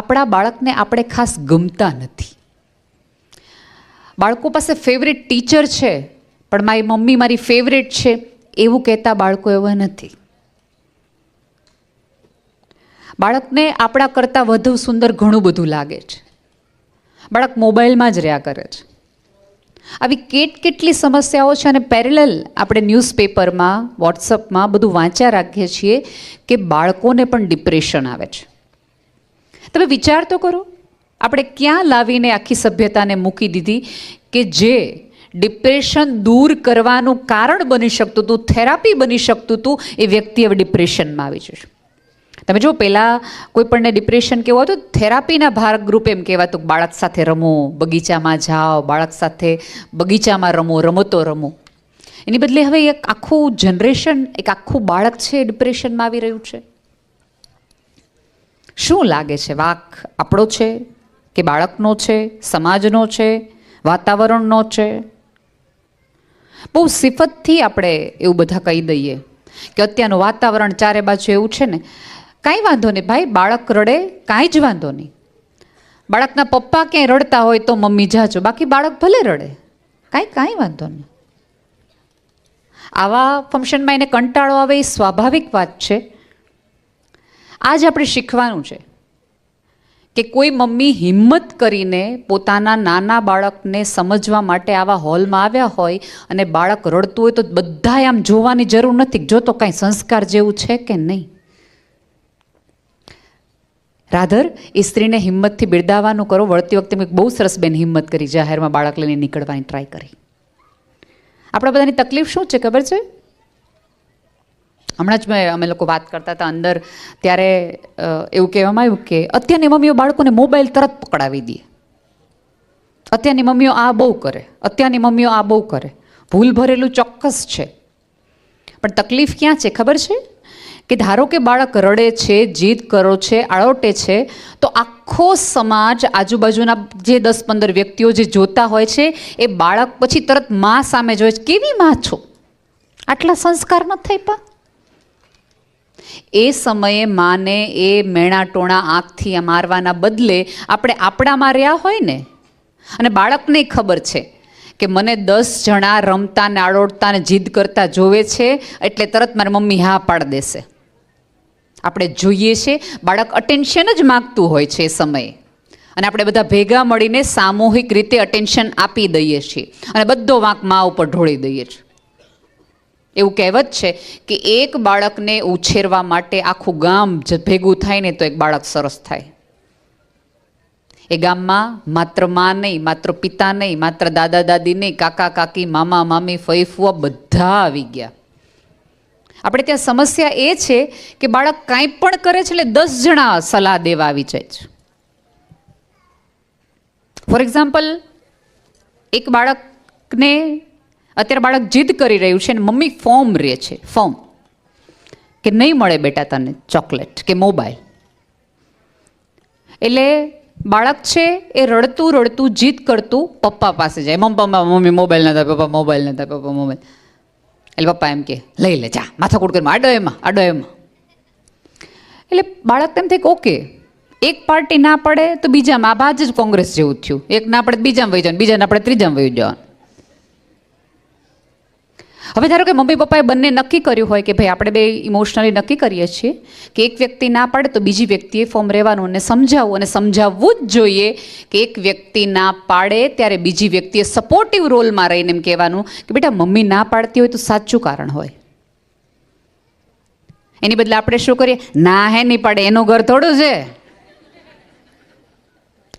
આપણા બાળકને આપણે ખાસ ગમતા નથી. બાળકો પાસે ફેવરેટ ટીચર છે, પણ મારી મમ્મી મારી ફેવરેટ છે, એવું કહેતા બાળકો એવા નથી. બાળકને આપણા કરતાં વધુ સુંદર ઘણું બધું લાગે છે. બાળક મોબાઈલમાં જ રહ્યા કરે છે. આવી કેટ કેટલી સમસ્યાઓ છે અને પેરેલલ આપણે ન્યૂઝપેપરમાં વોટ્સઅપમાં બધું વાંચ્યા રાખીએ છીએ કે બાળકોને પણ ડિપ્રેશન આવે છે. તમે વિચાર તો કરો. આપણે ક્યાં લાવીને આખી સભ્યતાને મૂકી દીધી કે જે ડિપ્રેશન દૂર કરવાનું કારણ બની શકતું હતું થેરાપી બની શકતું હતું, એ વ્યક્તિ હવે ડિપ્રેશનમાં આવી જશે. તમે જો પહેલાં કોઈ પણને ડિપ્રેશન કેવું હતું થેરાપીના ભાગરૂપે એમ કહેવાતું બાળક સાથે રમો, બગીચામાં જાઓ, બાળક સાથે બગીચામાં રમો, રમતો રમો. એની બદલે હવે એક આખું જનરેશન એક આખું બાળક છે ડિપ્રેશનમાં આવી રહ્યું છે. શું લાગે છે? વાક આપણો છે કે બાળકનો છે? સમાજનો છે? વાતાવરણનો છે? બહુ સિફતથી આપણે એવું બધા કહી દઈએ કે અત્યારનું વાતાવરણ ચારે બાજુ એવું છે ને, કાંઈ વાંધો નહીં. ભાઈ, બાળક રડે, કાંઈ જ વાંધો નહીં. બાળકના પપ્પા ક્યાંય રડતા હોય તો મમ્મી જાજો બાકી બાળક ભલે રડે, કાંઈ કાંઈ વાંધો નહીં. આવા ફંક્શનમાં એને કંટાળો આવે એ સ્વાભાવિક વાત છે. આજ આપણે શીખવાનું છે કે કોઈ મમ્મી હિંમત કરીને પોતાના નાના બાળકને સમજવા માટે આવા હોલમાં આવ્યા હોય અને બાળક રડતું હોય તો બધાએ આમ જોવાની જરૂર નથી. જો તો કાંઈ સંસ્કાર જેવું છે કે નહીં? રાધર, એ સ્ત્રીને હિંમતથી બિરદાવવાનું કરો. વળતી વખતે મેં બહુ સરસ બેન હિંમત કરી, જાહેરમાં બાળક લઈને નીકળવાની ટ્રાય કરી. આપણા બધાની તકલીફ શું છે ખબર છે? હમણાં જ મેં અમે લોકો વાત કરતા હતા અંદર, ત્યારે એવું કહેવામાં આવ્યું કે અત્યારની મમ્મીઓ બાળકોને મોબાઈલ તરત પકડાવી દે. અત્યારની મમ્મીઓ આ બહુ કરે. અત્યારની મમ્મીઓ આ બહુ કરે. ભૂલ ભરેલું ચોક્કસ છે. પણ તકલીફ ક્યાં છે ખબર છે? કે ધારો કે બાળક રડે છે, જીદ કરો છે, આળોટે છે, તો આખો સમાજ, આજુબાજુના જે દસ પંદર વ્યક્તિઓ જે જોતા હોય છે, એ બાળક પછી તરતમાં સામે જોવે છે. કેવી માં છો? આટલા સંસ્કાર ન થઈ પા એ સમયે માને એ મેણા ટોણા આંખથી મારવાના બદલે આપણે આપણામાં રહ્યા હોય ને? અને બાળકને ખબર છે કે મને દસ જણા રમતા ને આડોડતા ને જીદ કરતા જોવે છે, એટલે તરત મારી મમ્મી હા પાડ દેશે. આપણે જોઈએ છે, બાળક અટેન્શન જ માગતું હોય છે એ સમયે. અને આપણે બધા ભેગા મળીને સામૂહિક રીતે અટેન્શન આપી દઈએ છીએ. અને બધો વાંક મા ઉપર ઢોળી દઈએ છીએ. એવું કહેવત છે કે એક બાળકને ઉછેરવા માટે આખું ગામ જ ભેગું થાય ને તો એક બાળક સરસ થાય. એ ગામમાં માત્રમાં નહીં, માત્ર પિતા નહીં, માત્ર દાદા દાદી નહીં, કાકા કાકી, મામા મામી, ફઈ બધા આવી ગયા. આપણે ત્યાં સમસ્યા એ છે કે બાળક કાંઈ પણ કરે છે એટલે દસ જણા સલાહ દેવા આવી જાય છે. ફોર એક્ઝામ્પલ એક બાળકને અત્યારે બાળક જીદ કરી રહ્યું છે અને મમ્મી ફોર્મ રહે છે, ફોર્મ. કે નહીં મળે બેટા તને ચોકલેટ કે મોબાઈલ. એટલે બાળક છે એ રડતું રડતું, જીદ કરતું પપ્પા પાસે જાય. મમ્મી, પપ્પા, મમ્મી, મોબાઈલ નતા પપ્પા, મોબાઈલ નતા પપ્પા, મોબાઈલ. એટલે પપ્પા એમ કે, લઈ લે, જા, માથાકૂટ કરી આડો એમાં આડો એમાં. એટલે બાળક તેમ થાય ઓકે, એક પાર્ટી ના પડે તો બીજામાં આ ભાજ જ કોંગ્રેસ જેવું થયું. એક ના પડે બીજામાં વહી જવાનું બીજા ના પડે ત્રીજામાં વહી જવાનું. હવે ધારો કે મમ્મી પપ્પાએ બંને નક્કી કર્યું હોય કે ભાઈ આપણે બે ઇમોશનલી નક્કી કરીએ છીએ, કે એક વ્યક્તિ ના પાડે તો બીજી વ્યક્તિએ ફોર્મ રહેવાનું અને સમજાવવું અને સમજાવવું જ જોઈએ કે એક વ્યક્તિ ના પાડે ત્યારે બીજી વ્યક્તિએ સપોર્ટિવ રોલમાં રહીને એમ કહેવાનું કે બેટા મમ્મી ના પાડતી હોય તો સાચું કારણ હોય. એની બદલે આપણે શું કરીએ? ના, હે નહીં પાડે, એનું ઘર થોડું છે.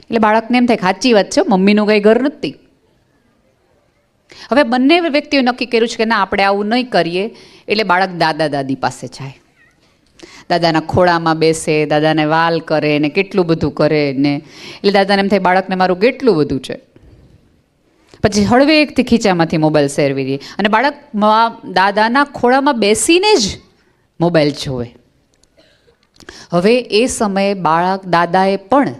એટલે બાળકને એમ થાય સાચી વાત છે મમ્મીનું કંઈ ઘર નથી. હવે બંને વ્યક્તિઓ નક્કી કર્યું છે કે ના, આપણે આવું નહીં કરીએ, એટલે બાળક દાદા દાદી પાસે જાય. દાદાના ખોળામાં બેસે, દાદાને વાલ કરે ને કેટલું બધું કરે ને, એટલે દાદાને એમ થાય, બાળકને મારું કેટલું બધું છે. પછી હળવેકથી ખીચામાંથી મોબાઈલ સેરવી દે અને બાળક દાદાના ખોળામાં બેસીને જ મોબાઈલ જોવે. હવે એ સમયે બાળક દાદાએ પણ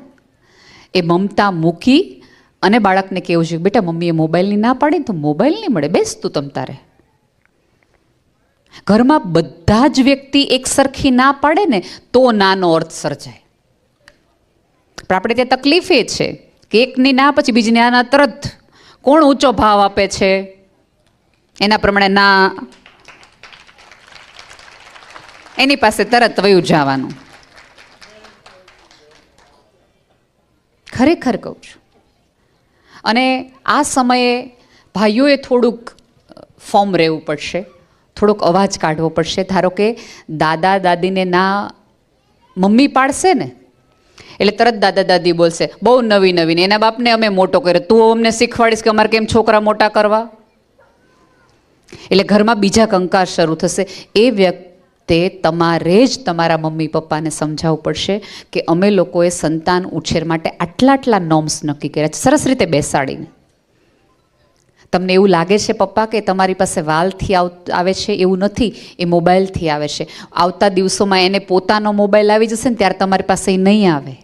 એ મમતા મૂકી અને બાળકને કેવું છે બેટા મમ્મીએ મોબાઈલની ના પાડી તો મોબાઈલ નહીં મળે. બેસ તું તમ તારે. ઘરમાં બધા જ વ્યક્તિ એક સરખી ના પાડે ને તો નાનો અર્થ સર્જાય. પણ આપણે ત્યાં તકલીફ એ છે કે એકની ના પછી બીજીને આના તરત કોણ ઊંચો ભાવ આપે છે? એના પ્રમાણે ના. એની પાસે તરત વયું જવાનું. ખરેખર કહું છું. અને આ સમયે ભાઈઓએ થોડુંક ફોર્મ રહેવું પડશે, થોડોક અવાજ કાઢવો પડશે. ધારો કે દાદા દાદીને ના મમ્મી પાડશે ને, એટલે તરત દાદા દાદી બોલશે, બહુ નવી નવીન, એના બાપને અમે મોટો કર્યો. તું અમને શીખવાડીશ કે અમારે કેમ છોકરા મોટા કરવા? એટલે ઘરમાં બીજા કંકાર શરૂ થશે. એ વ્યક્તિ તમારે જ તમારા મમ્મી પપ્પાને સમજાવવું પડશે કે અમે લોકોએ સંતાન ઉછેર માટે આટલા આટલા નોર્મ્સ નક્કી કર્યા છે. સરસ રીતે બેસાડીને. તમને એવું લાગે છે પપ્પા કે તમારી પાસે વાલથી આવ, આવે છે? એવું નથી. એ મોબાઈલથી આવે છે. આવતા દિવસોમાં એને પોતાનો મોબાઈલ આવી જશે ને ત્યારે તમારી પાસે નહીં આવે.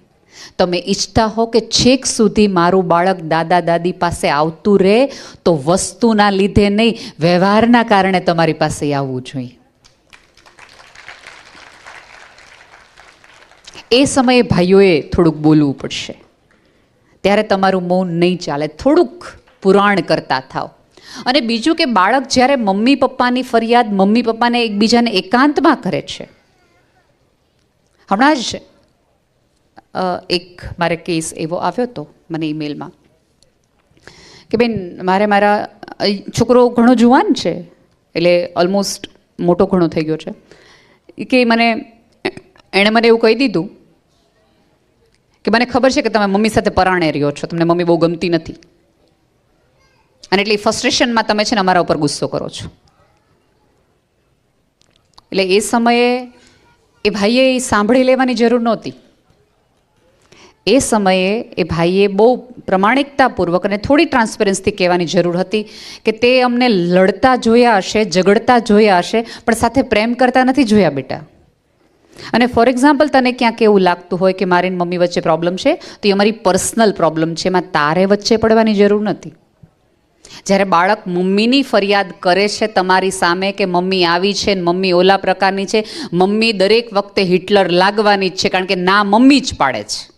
તમે ઈચ્છતા હો કે છેક સુધી મારું બાળક દાદા દાદી પાસે આવતું રહે, તો વસ્તુના લીધે નહીં, વ્યવહારના કારણે તમારી પાસે આવવું જોઈએ. એ સમયે ભાઈઓએ થોડુંક બોલવું પડશે. ત્યારે તમારું મૌન નહીં ચાલે, થોડુંક પુરાણ કરતા થાવ અને બીજું કે બાળક જ્યારે મમ્મી પપ્પાની ફરિયાદ મમ્મી પપ્પાને એકબીજાને એકાંતમાં કરે છે. હમણાં જ એક મારે કેસ એવો આવ્યો હતો મને ઈમેલમાં. કે બેન, મારે મારા છોકરો ઘણો જુવાન છે. એટલે ઓલમોસ્ટ મોટો ઘણો થઈ ગયો છે. કે મને એણે મને એવું કહી દીધું કે મને ખબર છે કે તમે મમ્મી સાથે પરાણે રહ્યો છો. તમને મમ્મી બહુ ગમતી નથી. અને એટલી ફ્રસ્ટ્રેશનમાં તમે છે ને અમારા ઉપર ગુસ્સો કરો છો. એટલે એ સમયે એ ભાઈએ એ સાંભળી લેવાની જરૂર નહોતી. એ સમયે એ ભાઈએ બહુ પ્રમાણિકતાપૂર્વક અને થોડી ટ્રાન્સપરન્સથી કહેવાની જરૂર હતી કે તે અમને લડતા જોયા હશે, ઝઘડતા જોયા હશે, પણ સાથે પ્રેમ કરતા નથી જોયા બેટા. અને ફોર એક્ઝામ્પલ તને ક્યાંક એવું લાગતું હોય કે મારી મમ્મી વચ્ચે પ્રોબ્લેમ છે, તો એ અમારી પર્સનલ પ્રોબ્લેમ છે. એમાં તારે વચ્ચે પડવાની જરૂર નથી. જ્યારે બાળક મમ્મીની ફરિયાદ કરે છે તમારી સામે કે મમ્મી આવી છે ને મમ્મી ઓલા પ્રકારની છે, મમ્મી દરેક વખતે હિટલર લાગવાની જ છે, કારણ કે ના મમ્મી જ પાડે છે.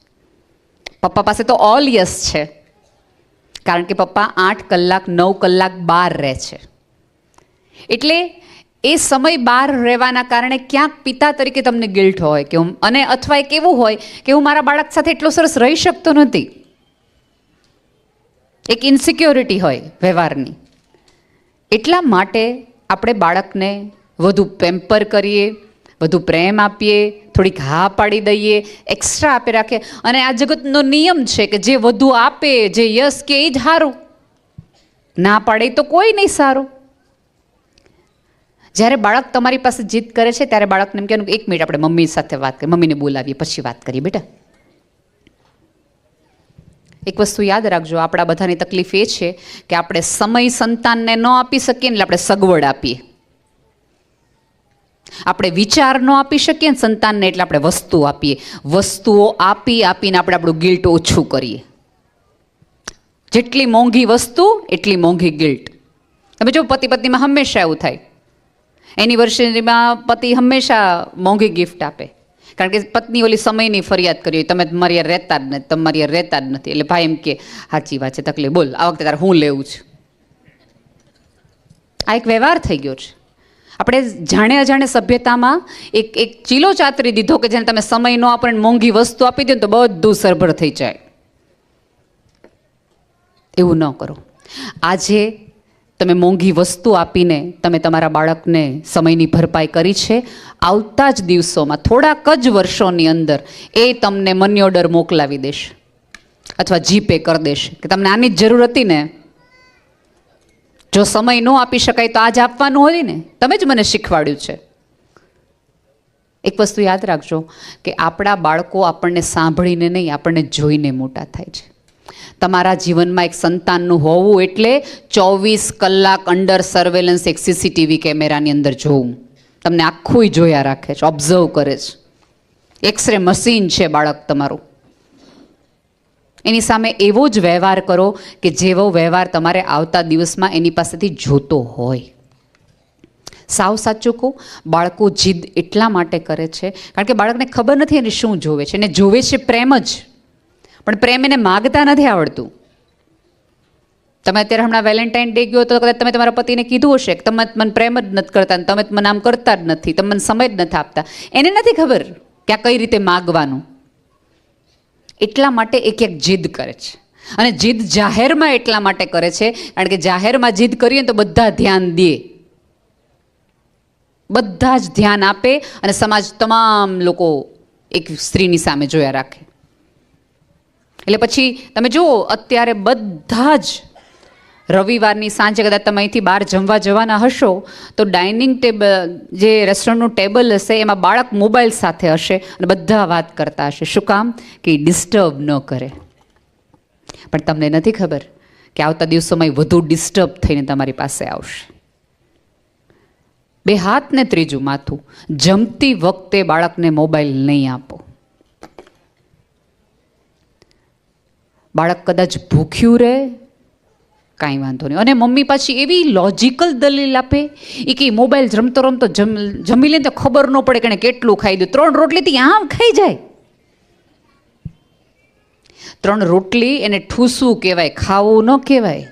પપ્પા પાસે તો ઓલ યસ છે. કારણ કે પપ્પા આઠ કલાક, નવ કલાક બહાર રહે છે. એટલે એ સમય બહાર રહેવાના કારણે ક્યાંક પિતા તરીકે તમને ગિલ્ટ હોય કે હું અને અથવા એક એવું હોય કે હું મારા બાળક સાથે એટલો સરસ રહી શકતો નથી. એક ઇન્સિક્યોરિટી હોય વ્યવહારની. એટલા માટે આપણે બાળકને વધુ પેમ્પર કરીએ, વધુ પ્રેમ આપીએ થોડીક હા પાડી દઈએ એક્સ્ટ્રા આપી રાખીએ. અને આ જગતનો નિયમ છે કે જે વધુ આપે, જે યસ કે એ જ સારું ના પાડે તો કોઈ નહીં સારું. જ્યારે બાળક તમારી પાસે જીદ કરે છે, ત્યારે બાળકને એમ કહેવાનું એક મિનિટ આપણે મમ્મી સાથે વાત કરીએ, મમ્મીને બોલાવીએ, પછી વાત કરીએ, બેટા. એક વસ્તુ યાદ રાખજો, આપણા બધાની તકલીફ એ છે કે આપણે સમય સંતાનને ન આપી શકીએ એટલે આપણે સગવડ આપીએ. આપણે વિચાર ન આપી શકીએ ને સંતાનને એટલે આપણે વસ્તુ આપીએ. વસ્તુઓ આપી આપીને આપણે આપણું ગિલ્ટ ઓછું કરીએ. જેટલી મોંઘી વસ્તુ, એટલી મોંઘી ગિલ્ટ તમે જો પતિ પત્નીમાં હંમેશા એવું થાય. એનિવર્સરીમાં પતિ હંમેશા મોંઘી ગિફ્ટ આપે. કારણ કે પત્ની ઓલી સમયની ફરિયાદ કરી હોય, તમે તમારી રહેતા જ નથી તમારી રહેતા જ નથી. એટલે ભાઈ એમ કે સાચી વાત છે, તકલીફ. બોલ, આ વખતે તારે હું લેવું છું? આ એક વ્યવહાર થઈ ગયો છે. આપણે જાણે અજાણે સભ્યતામાં એક એક ચીલો ચાતરી દીધો કે જેને તમે સમય ન આપો મોંઘી વસ્તુ આપી દો તો બધું સરભર થઈ જાય. એવું ન કરો. આજે તમે મોંઘી વસ્તુ આપીને તમે તમારા બાળકને સમયની ભરપાઈ કરી છે. આવતા જ દિવસોમાં, થોડાક જ વર્ષોની અંદર એ તમને મની ઓર્ડર મોકલાવી દેશે. અથવા જીપે કરી દેશે. કે તમને આની જ જરૂર હતી ને? જો સમય ન આપી શકાય તો આજ આપવાનું હોય ને? તમે જ મને શીખવાડ્યું છે. એક વસ્તુ યાદ રાખજો કે આપણા બાળકો આપણને સાંભળીને નહીં, આપણને જોઈને મોટા થાય છે. તમારા જીવનમાં એક સંતાનનું હોવું એટલે ચોવીસ કલાક અંડર સર્વેલન્સ એક સીસીટીવી કેમેરાની અંદર જોવું. તમને આખું જોયા રાખે છે ઓબ્ઝર્વ કરે છે. એક્સરે મશીન છે બાળક તમારું. એની સામે એવો જ વ્યવહાર કરો કે જેવો વ્યવહાર તમારે આવતા દિવસમાં એની પાસેથી જોતો હોય. સાવ સાચું કહું, બાળકો જીદ એટલા માટે કરે છે, કારણ કે બાળકને ખબર નથી એને શું જોવે છે. એને જોવે છે પ્રેમ જ. પણ પ્રેમ એને માગતા નથી આવડતું. તમે અત્યારે હમણાં વેલેન્ટાઇન ડે ગયો તો કદાચ તમે તમારા પતિને કીધું હશે કે તમે મને પ્રેમ જ નથી કરતા તમે મને આમ કરતા જ નથી, તમે મને સમય જ નથી આપતા. એને નથી ખબર કે આ કઈ રીતે માગવાનું. એટલા માટે એક એક જીદ કરે છે. અને જીદ જાહેરમાં એટલા માટે કરે છે, કારણ કે જાહેરમાં જીદ કરીએ તો બધા ધ્યાન દે. બધા જ ધ્યાન આપે અને સમાજ તમામ લોકો એક સ્ત્રીની સામે જોયા રાખે. એટલે પછી તમે જુઓ, અત્યારે બધા જ રવિવારની સાંજે કદાચ તમે અહીંથી બહાર જમવા જવાના હશો, તો ડાઇનિંગ ટેબલ જે રેસ્ટોરન્ટનું ટેબલ હશે, એમાં બાળક મોબાઈલ સાથે હશે અને બધા વાત કરતા હશે. શું કામ? કે ડિસ્ટર્બ ન કરે. પણ તમને નથી ખબર કે આવતા દિવસોમાં વધુ ડિસ્ટર્બ થઈને તમારી પાસે આવશે. બે હાથ ને ત્રીજું માથું. જમતી વખતે બાળકને મોબાઈલ નહીં આપો. બાળક કદાચ ભૂખ્યું રહે, કાંઈ વાંધો નહીં. અને મમ્મી પાછી એવી લોજિકલ દલીલ આપે એ કે મોબાઈલ જમતો રમતો જમ લે તો ખબર ન પડે કે કેટલું ખાઈ દઉં ત્રણ રોટલીથી આમ ખાઈ જાય. ત્રણ રોટલી એને ઠૂસવું કહેવાય, ખાવું ન કહેવાય.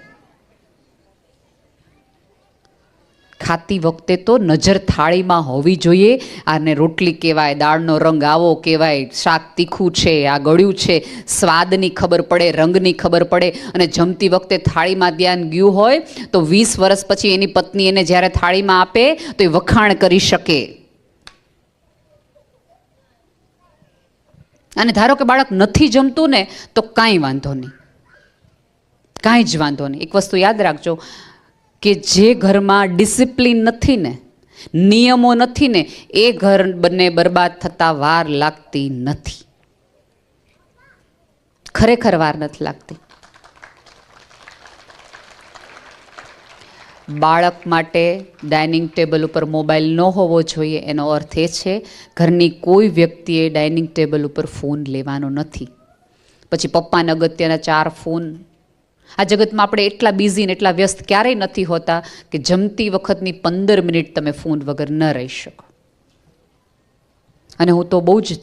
ખાતી વખતે તો નજર થાળીમાં હોવી જોઈએ. આને રોટલી કહેવાય, દાળનો રંગ આવો કહેવાય, શાક તીખું છે, આ ગળ્યું છે, સ્વાદની ખબર પડે, રંગની ખબર પડે અને જમતી વખતે થાળીમાં ધ્યાન ગયું હોય તો વીસ વર્ષ પછી એની પત્ની એને જ્યારે થાળીમાં આપે તો એ વખાણ કરી શકે. અને ધારો કે બાળક નથી જમતું ને તો કાંઈ વાંધો નહીં. કાંઈ જ વાંધો નહીં. એક વસ્તુ યાદ રાખજો કે જે ઘરમાં ડિસિપ્લિન નથી ને, નિયમો નથી ને, એ ઘર બંને બરબાદ થતા વાર લાગતી નથી. ખરેખર વાર નથી લાગતી. બાળક માટે ડાઇનિંગ ટેબલ ઉપર મોબાઈલ ન હોવો જોઈએ, એનો અર્થ એ છે, ઘરની કોઈ વ્યક્તિએ ડાઇનિંગ ટેબલ ઉપર ફોન લેવાનો નથી. પછી પપ્પાને અગત્યના ચાર ફોન આ જગતમાં આપણે એટલા બિઝી ને એટલા વ્યસ્ત ક્યારેય નથી હોતા કે જમતી વખતની પંદર મિનિટ તમે ફોન વગર ન રહી શકો. અને હું તો બહુ જ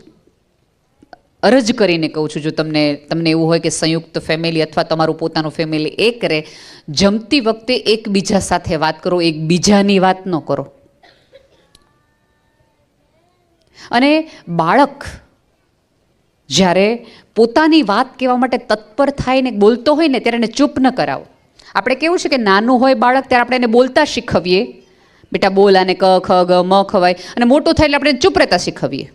અરજ કરીને કહું છું, જો તમને તમને એવું હોય કે સંયુક્ત ફેમિલી અથવા તમારું પોતાનું ફેમિલી એ કરે જમતી વખતે એકબીજા સાથે વાત કરો, એકબીજાની વાત ન કરો. અને બાળક જ્યારે પોતાની વાત કહેવા માટે તત્પર થાય ને બોલતો હોય ને ત્યારે એને ચૂપ ન કરાવો. આપણે કેવું છે કે નાનું હોય બાળક ત્યારે આપણે એને બોલતા શીખવીએ. બેટા બોલ આને ક, ખ, ગ, મ, ખવાય. અને મોટું થાય એટલે આપણે ચૂપ રહેતા શીખવીએ.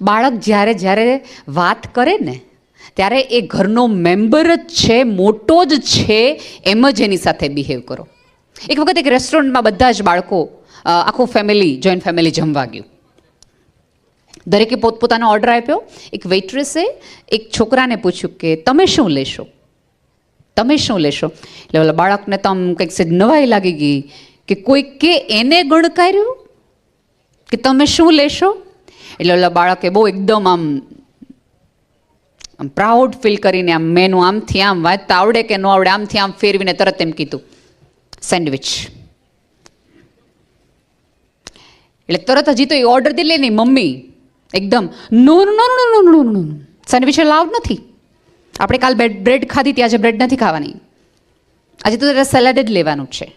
બાળક જ્યારે જ્યારે વાત કરે ને, ત્યારે એ ઘરનો મેમ્બર જ છે, મોટો જ છે, એમ જ એની સાથે બિહેવ કરો. એક વખત એક રેસ્ટોરન્ટમાં બધા જ બાળકો આખું ફેમિલી, જોઈન્ટ ફેમિલી જમવા ગયું. દરેકે પોતપોતાનો ઓર્ડર આપ્યો. એક વેઇટ્રેસે એક છોકરાને પૂછ્યું કે, તમે શું લેશો? તમે શું લેશો? એટલે ઓલા બાળકને તો આમ કંઈક સેજ નવાઈ લાગી ગઈ કે કોઈ કે એને ગણકાર્યું કે તમે શું લેશો? એટલે ઓલા બાળકે બહુ એકદમ આમ આમ પ્રાઉડ ફીલ કરીને આમ મેનું આમથી આમ વાંચતા આવડે કે ન આવડે આમથી આમ ફેરવીને તરત એમ કીધું સેન્ડવિચ એટલે તરત હજી તો એ ઓર્ડર દે લે નહીં મમ્મી. એકદમ. નો નો નો નો નો નો સેન્ડવિચ લાવ નથી. આપણે કાલ બ્રેડ બ્રેડ ખાધી ત્યાં આજે બ્રેડ નથી ખાવાની. આજે તો તારે સલાડ જ લેવાનું છે.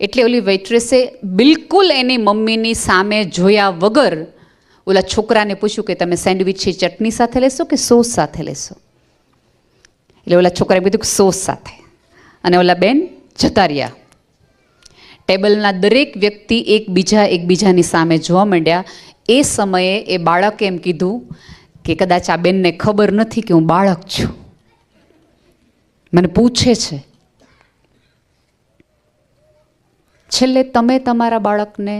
એટલે ઓલી વેટ્રેસે બિલકુલ એની મમ્મીની સામે જોયા વગર ઓલા છોકરાને પૂછ્યું કે તમે સેન્ડવિચ છે ચટણી સાથે લેશો કે સોસ સાથે લેશો? એટલે ઓલા છોકરાએ કીધું કે સોસ સાથે. અને ઓલા બેન જતા રહ્યા. ટેબલના દરેક વ્યક્તિ એકબીજા, એકબીજાની સામે જોવા માંડ્યા. એ સમયે એ બાળકે એમ કીધું કે કદાચ આ બેનને ખબર નથી કે હું બાળક છું. મને પૂછે છે, છેલ્લે તમે તમારા બાળકને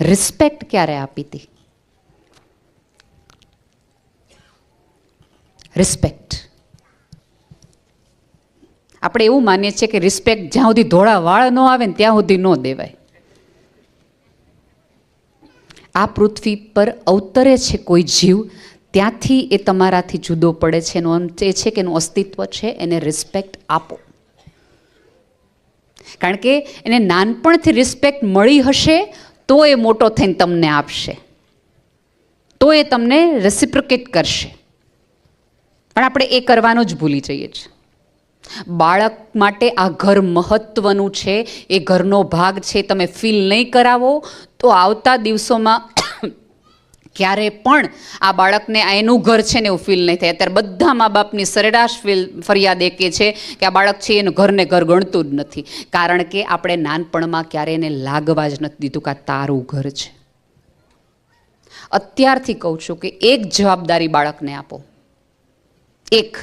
રિસ્પેક્ટ ક્યારે આપી હતી રિસ્પેક્ટ આપણે એવું માનીએ છીએ કે રિસ્પેક્ટ જ્યાં સુધી ધોળા વાળ ન આવે ને ત્યાં સુધી ન દેવાય. આ પૃથ્વી પર અવતરે છે કોઈ જીવ, ત્યાંથી એ તમારાથી જુદો પડે છે. એનો અંત એ છે કે એનું અસ્તિત્વ છે, એને રિસ્પેક્ટ આપો. કારણ કે એને નાનપણથી રિસ્પેક્ટ મળી હશે, તો એ મોટો થઈને તમને આપશે. તો એ તમને રેસિપ્રોકેટ કરશે. પણ આપણે એ કરવાનું જ ભૂલી જઈએ છીએ. બાળક માટે આ ઘર મહત્વનું છે, એ ઘરનો ભાગ છે, તમે ફીલ નહીં કરાવો, તો આવતા દિવસોમાં ક્યારે પણ આ બાળકને આ એનું ઘર છે ને એવું ફીલ નહીં થાય. અત્યારે બધા મા બાપની સરેરાશ ફીલ ફરિયાદ એ કે છે કે આ બાળક છે, એનું ઘરને ઘર ગણતું જ નથી. કારણ કે આપણે નાનપણમાં ક્યારે એને લાગવા જ નથી દીધું કે આ તારું ઘર છે. અત્યારથી કહું છું કે એક જવાબદારી બાળકને આપો. એક.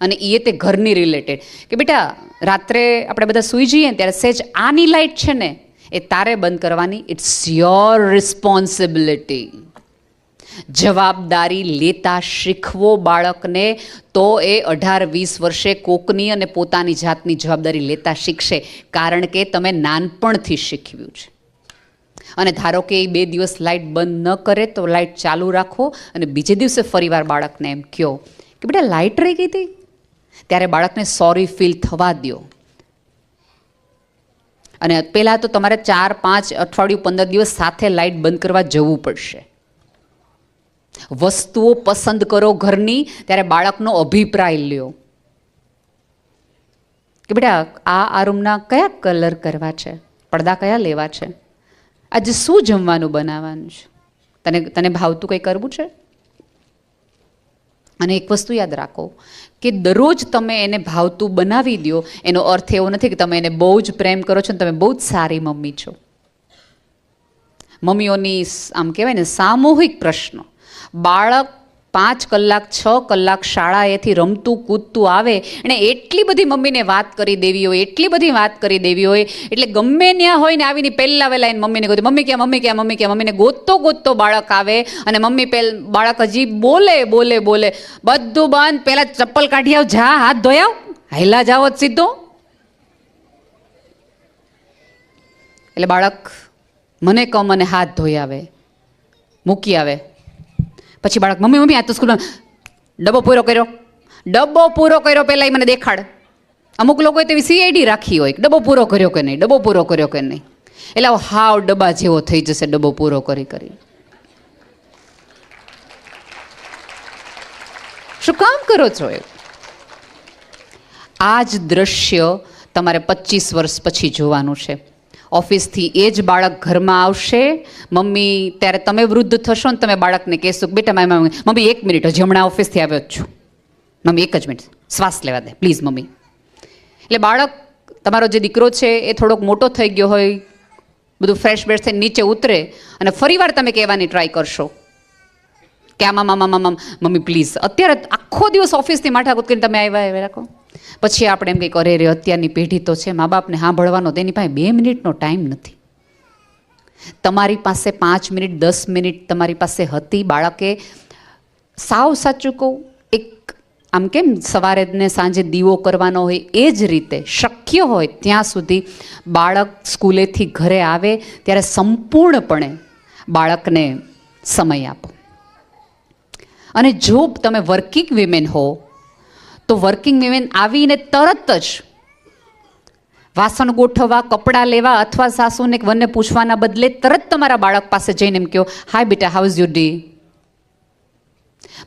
અને એ તે ઘરની રિલેટેડ કે બેટા, રાત્રે આપણે બધા સૂઈ જઈએ ત્યારે સહેજ આની લાઇટ છે ને, એ તારે બંધ કરવાની. ઇટ્સ યોર રિસ્પોન્સિબિલિટી જવાબદારી લેતા શીખવો બાળકને, તો એ અઢાર, વીસ વર્ષે કોકની અને પોતાની જાતની જવાબદારી લેતા શીખશે, કારણ કે તમે નાનપણથી શીખવ્યું છે. અને ધારો કે એ બે દિવસ લાઇટ બંધ ન કરે, તો લાઇટ ચાલુ રાખો અને બીજે દિવસે ફરીવાર બાળકને એમ કહો કે બેટા લાઇટ રહી ગઈ હતી? ત્યારે બાળકને સોરી ફીલ થવા દો અને પહેલાં તો તમારે ચાર, પાંચ, અઠવાડિયું, પંદર દિવસ સાથે લાઇટ બંધ કરવા જવું પડશે. વસ્તુઓ પસંદ કરો ઘરની, ત્યારે બાળકનો અભિપ્રાય લ્યો. કે બેટા, આ આ રૂમના કયા કલર કરવા છે? પડદા કયા લેવા છે? આજે શું જમવાનું બનાવવાનું છે? તને તને ભાવતું કંઈ કરવું છે? અને એક વસ્તુ યાદ રાખો કે દરરોજ તમે એને ભાવતું બનાવી દો, એનો અર્થ એવો નથી કે તમે એને બહુ જ પ્રેમ કરો છો ને તમે બહુ જ સારી મમ્મી છો. મમ્મીઓની આમ કહેવાય ને સામૂહિક પ્રશ્નો. બાળક પાંચ કલાક, છ કલાક શાળાએથી રમતું, કૂદતું આવે, એણે એટલી બધી મમ્મીને વાત કરી દેવી હોય, એટલી બધી વાત કરી દેવી હોય, એટલે ગમે ત્યાં હોય ને આવીને પહેલાં વહેલા એને મમ્મીને ગોતી મમ્મી ક્યાં મમ્મી ક્યાં મમ્મી ક્યાં? મમ્મીને ગોતતો ગોતતો બાળક આવે અને મમ્મી પેલ, બાળક હજી બોલે બોલે બોલે, બધું બંધ પહેલાં ચપ્પલ કાઢી આવ, જા, હાથ ધોયાવ હેલા જાઓ જ સીધો. એટલે બાળક મને કમ અને હાથ ધોઈ આવે, મૂકી આવે. પછી બાળક, મમ્મી મમ્મી, આ તો સ્કૂલમાં ડબ્બો પૂરો કર્યો. ડબ્બો પૂરો કર્યો પહેલાં એ મને દેખાડ. અમુક લોકોએ તેવી સીઆઈડી રાખી હોય ડબ્બો પૂરો કર્યો કે નહીં, ડબ્બો પૂરો કર્યો કે નહીં. એટલે હાવ ડબ્બા જેવો થઈ જશે ડબ્બો પૂરો કરી કરી. શું કામ કરો છો એ આ જ દ્રશ્ય તમારે પચીસ વર્ષ પછી જોવાનું છે. ઓફિસથી એ જ બાળક ઘરમાં આવશે. મમ્મી, ત્યારે તમે વૃદ્ધ થશો ને તમે બાળકને કહેશો બેટા મારી મમ્મી, એક મિનિટ, હજી હમણાં ઓફિસથી આવ્યો જ છું. મમ્મી, એક જ મિનિટ, શ્વાસ લેવા દે, પ્લીઝ, મમ્મી. એટલે બાળક, તમારો જે દીકરો છે, એ થોડોક મોટો થઈ ગયો હોય, બધું ફ્રેશ બેશ થઈને નીચે ઉતરે અને ફરીવાર તમે કહેવાની ટ્રાય કરશો કે આમાં મામા મામા મમ્મી, પ્લીઝ. અત્યારે આખો દિવસ ઓફિસથી માઠાકૂટ કરીને તમે આવ્યા આવ્યા રાખો. પછી આપણે એમ કંઈક અરે રે અત્યારની પેઢી તો છે, મા બાપને સાંભળવાનો તેની પાસે બે મિનિટનો ટાઈમ નથી. તમારી પાસે પાંચ મિનિટ, દસ મિનિટ તમારી પાસે હતી બાળકે. સાવ સાચું કહું, એક આમ કેમ સવારે ને સાંજે દીવો કરવાનો હોય એ જ રીતે, શક્ય હોય ત્યાં સુધી બાળક સ્કૂલેથી ઘરે આવે ત્યારે સંપૂર્ણપણે બાળકને સમય આપો. અને જો તમે વર્કિંગ વિમેન હો તો વર્કિંગ વિમેન આવીને તરત જ વાસણ ગોઠવવા, કપડાં લેવા અથવા સાસુને વનને પૂછવાના બદલે તરત તમારા બાળક પાસે જઈને એમ કહો હાય બેટા હાઉઝ યુ ડે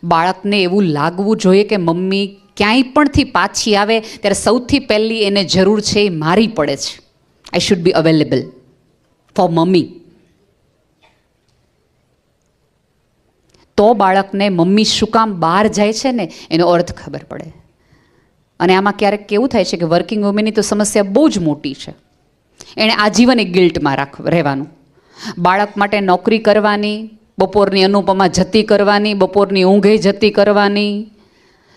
બાળકને એવું લાગવું જોઈએ કે મમ્મી ક્યાંય પણથી પાછી આવે, ત્યારે સૌથી પહેલી એને જરૂર છે એ મારી પડે છે. I should be available for mummy. તો બાળકને મમ્મી શું કામ બહાર જાય છે ને? એનો અર્થ ખબર પડે. અને આમાં ક્યારેક કેવું થાય છે કે વર્કિંગ વુમેનની તો સમસ્યા બહુ જ મોટી છે. એણે આજીવન એક ગિલ્ટમાં રાખ, રહેવાનું. બાળક માટે નોકરી કરવાની, બપોરની અનુપમા જતી કરવાની, બપોરની ઊંઘે જતી કરવાની,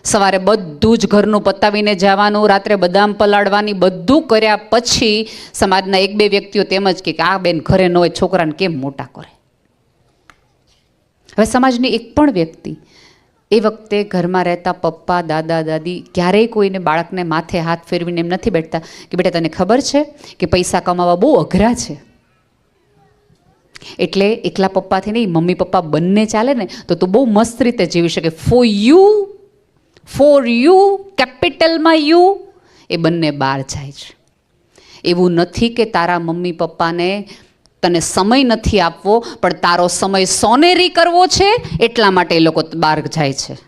સવારે બધું જ ઘરનું પતાવીને જવાનું, રાત્રે બદામ પલાળવાની, બધું કર્યા પછી સમાજના એક બે વ્યક્તિઓ તેમજ કે આ બેન ઘરે ન હોય, છોકરાને કેમ મોટા કરે? હવે સમાજની એક પણ વ્યક્તિ એ વખતે ઘરમાં રહેતા પપ્પા, દાદા, દાદી ક્યારેય કોઈને બાળકને માથે હાથ ફેરવીને એમ નથી બેઠતા કે બેટા તને ખબર છે કે પૈસા કમાવા બહુ અઘરા છે? એટલે એકલા પપ્પાથી નહીં, મમ્મી પપ્પા બંને ચાલે ને તો તું બહુ મસ્ત રીતે જીવી શકે. ફોર યુ ફોર યુ કેપિટલમાં યુ એ બંને બહાર જાય છે. એવું નથી કે તારા મમ્મી પપ્પાને તને સમય નથી આપવો, પણ તારો સમય સોનેરી કરવો છે, એટલા માટે એ લોકો બહાર જાય છે.